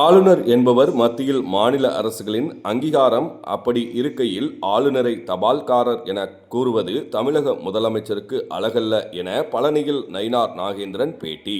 ஆளுநர் என்பவர் மத்தியில் மாநில அரசுகளின் அங்கீகாரம் அப்படி இருக்கையில் ஆளுநரை தபால்காரர் என கூறுவது தமிழக முதலமைச்சருக்கு அழகல்ல என பழனியில் நயினார் நாகேந்திரன் பேட்டி.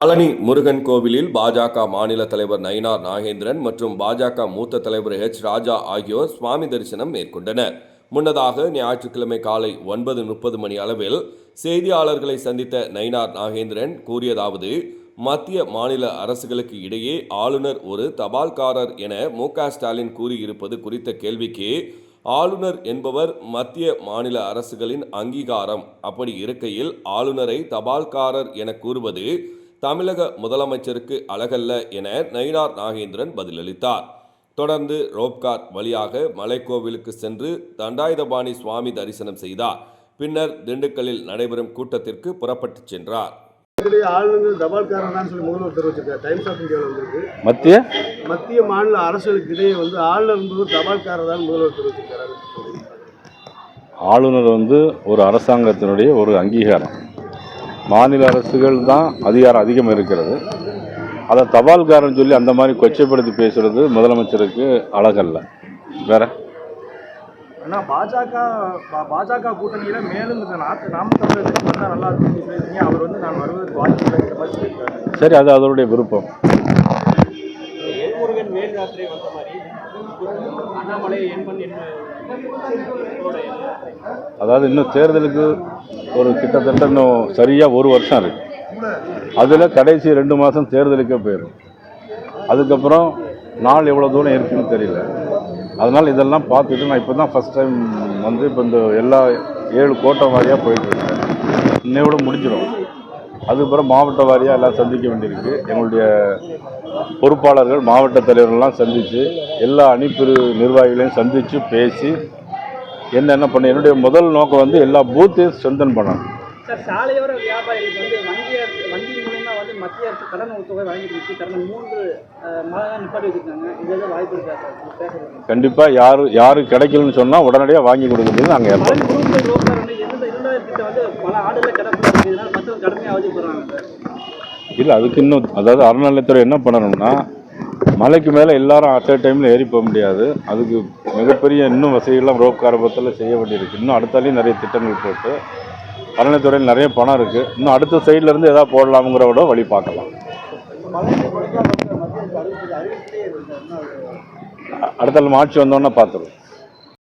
பழனி முருகன் கோவிலில் பாஜக மாநில தலைவர் நயினார் நாகேந்திரன் மற்றும் பாஜக மூத்த தலைவர் ஹெச் ராஜா ஆகியோர் சுவாமி தரிசனம் மேற்கொண்டனர். முன்னதாக ஞாயிற்றுக்கிழமை காலை ஒன்பது முப்பது மணி அளவில் செய்தியாளர்களை சந்தித்த நயினார் நாகேந்திரன் கூறியதாவது மத்திய மாநில அரசுகளுக்கு இடையே ஆளுநர் ஒரு தபால்காரர் என மு ஸ்டாலின் கூறியிருப்பது குறித்த கேள்விக்கு ஆளுநர் என்பவர் மத்திய மாநில அரசுகளின் அங்கீகாரம். அப்படி இருக்கையில் ஆளுநரை தபால்காரர் என கூறுவது தமிழக முதலமைச்சருக்கு அழகல்ல என நயினார் நாகேந்திரன் பதிலளித்தார். தொடர்ந்து ரோப்கார் வழியாக மலைக்கோவிலுக்கு சென்று தண்டாயுதபாணி சுவாமி தரிசனம் செய்தார். பின்னர் திண்டுக்கல்லில் நடைபெறும் கூட்டத்திற்கு புறப்பட்டுச் சென்றார். மத்திய? மத்திய மாநில அரசுகளுக்கு இடையே வந்து ஆளுநர் என்பவர் தபால்காரர் தான் முதல்வர் தெரிவிச்சிருக்காரு. ஆளுநர் வந்து ஒரு அரசாங்கத்தினுடைய ஒரு அங்கீகாரம். மாநில அரசுகள் தான் அதிகாரம் அதிகம் இருக்கிறது. அதை தபால்காரன் சொல்லி அந்த மாதிரி கொச்சைப்படுத்தி பேசுறது முதலமைச்சருக்கு அழகல்ல. வேற? ஆனால் பாஜக பா- பாஜக கூட்டணியில் மேலும் இந்த நாட்டு நாம் தமிழர் கட்சி வந்தால் நல்லா இருக்கும்னு சொல்லியிருக்கீங்க அவர் வந்து நான் வருவதற்கு வாய்ப்பு இல்லைங்கிற மாதிரி சொல்லியிருக்காரு. சரி அது அதனுடைய விருப்பம். வேல்முருகன் வேல் யாத்திரை வந்த மாதிரி அண்ணாமலை அதாவது இன்னும் தேர்தலுக்கு ஒரு கிட்டத்தட்ட இன்னும் சரியாக ஒரு வருஷம் இருக்கு. அதில் கடைசி ரெண்டு மாதம் தேர்தலுக்கே போயிடும் அதுக்கப்புறம் நாள் எவ்வளோ தூரம் இருக்குன்னு தெரியல. அதனால் இதெல்லாம் பார்த்துட்டு நான் இப்போ தான் ஃபஸ்ட் டைம் வந்து இப்போ இந்த எல்லா ஏழு கோட்டை வாரியாக போயிட்டுருக்கேன் இன்னையோட முடிஞ்சிடும் அதுக்கப்புறம் மாவட்ட வாரியாக எல்லாம் சந்திக்க வேண்டியிருக்கு. எங்களுடைய பொறுப்பாளர்கள் மாவட்ட தலைவர்கள்லாம் சந்தித்து எல்லா அணிப்பிரிவு நிர்வாகிகளையும் சந்தித்து பேசி என்னென்ன பண்ண என்னுடைய முதல் நோக்கம் வந்து எல்லா பூத்தையும் ஸ்ட்ரென்தன் பண்ணணும். சார் சாலையோர வியாபாரிகளுக்கு வந்து வங்கி வங்கி மத்திய அரசு கடன் தொகை வழங்கிட்டு கடந்த மூன்று மாதம் நிப்பாட்டி வச்சிருக்காங்க. இது எதாவது வாய்ப்பு இருக்கா கண்டிப்பாக யார் யாரு கிடைக்கலன்னு சொன்னால் உடனடியாக வாங்கி கொடுக்குறது நாங்கள் சார். இல்லை அதுக்கு இன்னும் அதாவது அறநிலையத்துறை என்ன பண்ணணும்னா மலைக்கு மேலே எல்லாரும் அட் அ டைமில் ஏறி போக முடியாது. அதுக்கு மிகப்பெரிய இன்னும் வசதிகள்லாம் ரோப் காரபத்தில் செய்ய வேண்டியிருக்கு. இன்னும் அடுத்தாலையும் நிறைய திட்டங்கள் போட்டு அறநிலையத்துறையில் நிறைய பணம் இருக்குது இன்னும் அடுத்த சைடுல இருந்து எதாவது போடலாமுங்கிற விட வழி பார்க்கலாம். அடுத்த ஆட்சி வந்தோன்னே பார்த்துருவோம்.